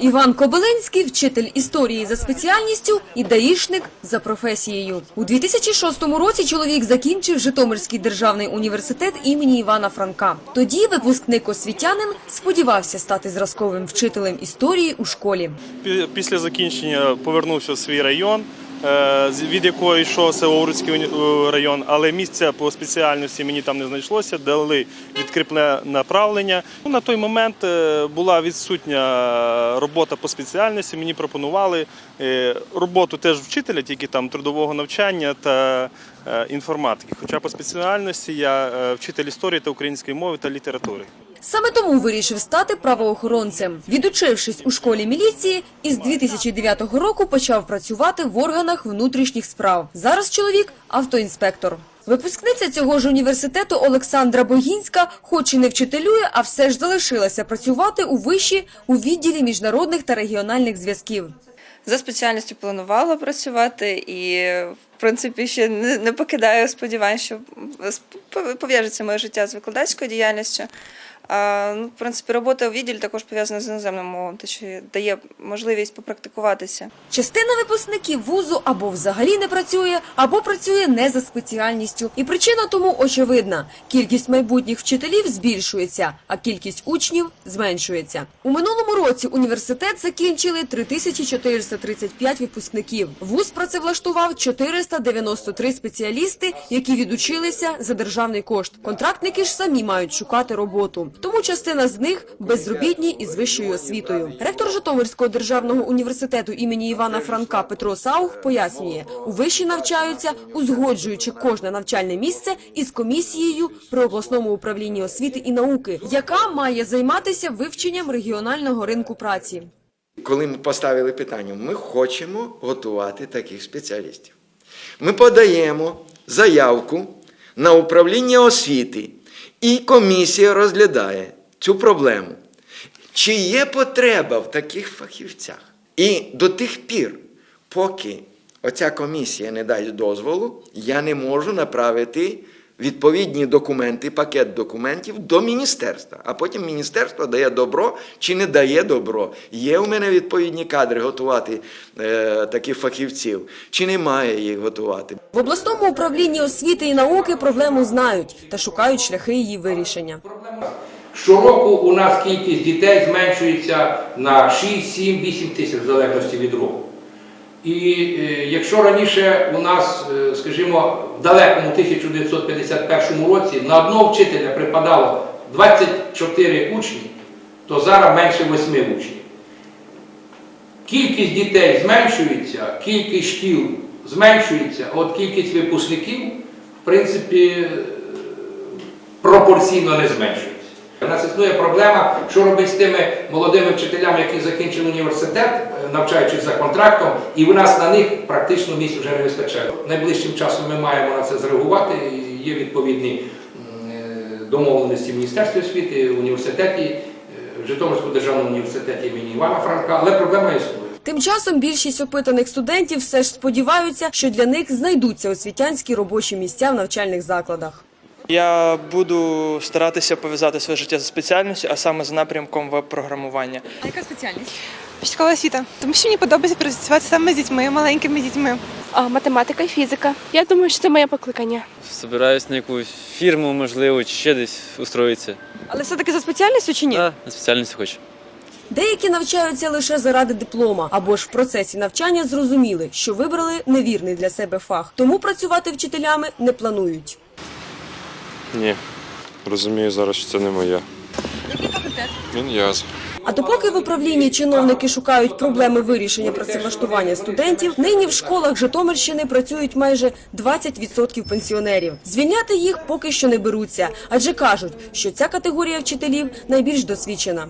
Іван Кобилинський – вчитель історії за спеціальністю і даїшник за професією. У 2006 році чоловік закінчив Житомирський державний університет імені Івана Франка. Тоді випускник освітянин сподівався стати зразковим вчителем історії у школі. Після закінчення повернувся в свій район, від якого йшов Северський район, але місця по спеціальності мені там не знайшлося, дали відкріпне направлення. Ну, На той момент е, була відсутня робота по спеціальності. Мені пропонували е, роботу теж вчителя, тільки там трудового навчання та е, інформатики. Хоча по спеціальності я е, вчитель історії та української мови та літератури. Саме тому вирішив стати правоохоронцем. Відучившись у школі міліції, із 2009 року почав працювати в органах внутрішніх справ. Зараз чоловік автоінспектор. Випускниця цього ж університету Олександра Богінська, хоч і не вчителює, а все ж залишилася працювати у виші у відділі міжнародних та регіональних зв'язків. За спеціальністю планувала працювати і, в принципі, ще не, покидаю сподівань, що пов'яжеться моє життя з викладацькою діяльністю. Ну, в принципі, робота у відділі також пов'язана з іноземним мовою, те, що дає можливість попрактикуватися. Частина випускників вузу або взагалі не працює, або працює не за спеціальністю. І причина тому очевидна: кількість майбутніх вчителів збільшується, а кількість учнів зменшується. У минулому році університет закінчили 3435 випускників. Вуз працевлаштував 493 спеціалісти, які відучилися за державний кошт. Контрактники ж самі мають шукати роботу. Тому частина з них безробітні із вищою освітою. Ректор Житомирського державного університету імені Івана Франка Петро Саух пояснює, у виші навчаються, узгоджуючи кожне навчальне місце із комісією при обласному управлінні освіти і науки, яка має займатися вивченням регіонального ринку праці. Коли ми поставили питання, ми хочемо готувати таких спеціалістів. Ми подаємо заявку на управління освіти, і комісія розглядає цю проблему. Чи є потреба в таких фахівцях? І до тих пір, поки оця комісія не дасть дозволу, я не можу направити відповідні документи, пакет документів до міністерства. А потім міністерство дає добро чи не дає добро. Є у мене відповідні кадри готувати е, таких фахівців, чи немає їх готувати. В обласному управлінні освіти і науки проблему знають та шукають шляхи її вирішення. Щороку у нас кількість дітей зменшується на 6, 7, 8 тисяч в залежності від року. І е, якщо раніше у нас, е, скажімо, в далекому 1951 році на одного вчителя припадало 24 учні, то зараз менше 8 учнів. Кількість дітей зменшується, кількість шкіл зменшується, а от кількість випускників, в принципі, е, пропорційно не зменшується. У нас існує проблема, що робити з тими молодими вчителями, які закінчили університет, е, навчаючись за контрактом, і у нас на них практично місць вже не вистачає. Найближчим часом ми маємо на це зреагувати. Є відповідні е, домовленості в Міністерстві освіти, в університеті, е, в Житомирському державному університеті імені Івана Франка, але проблема існує. Тим часом більшість опитаних студентів все ж сподіваються, що для них знайдуться освітянські робочі місця в навчальних закладах. Я буду старатися пов'язати своє життя за спеціальністю, а саме за напрямком веб-програмування. А яка спеціальність? Школа освіта, тому що мені подобається працювати саме з дітьми, маленькими дітьми. А, математика і фізика. Я думаю, що це моє покликання. Збираюсь на якусь фірму, можливо, чи ще десь устроїтися. Але все-таки за спеціальністю чи ні? Да, на спеціальність хочу. Деякі навчаються лише заради диплома, або ж в процесі навчання зрозуміли, що вибрали невірний для себе фах, тому працювати вчителями не планують. Ні, розумію зараз, що це не моє. Який факультет? Мін'яз. А допоки в управлінні чиновники шукають проблеми вирішення працевлаштування студентів, нині в школах Житомирщини працюють майже 20% пенсіонерів. Звільняти їх поки що не беруться, адже кажуть, що ця категорія вчителів найбільш досвідчена.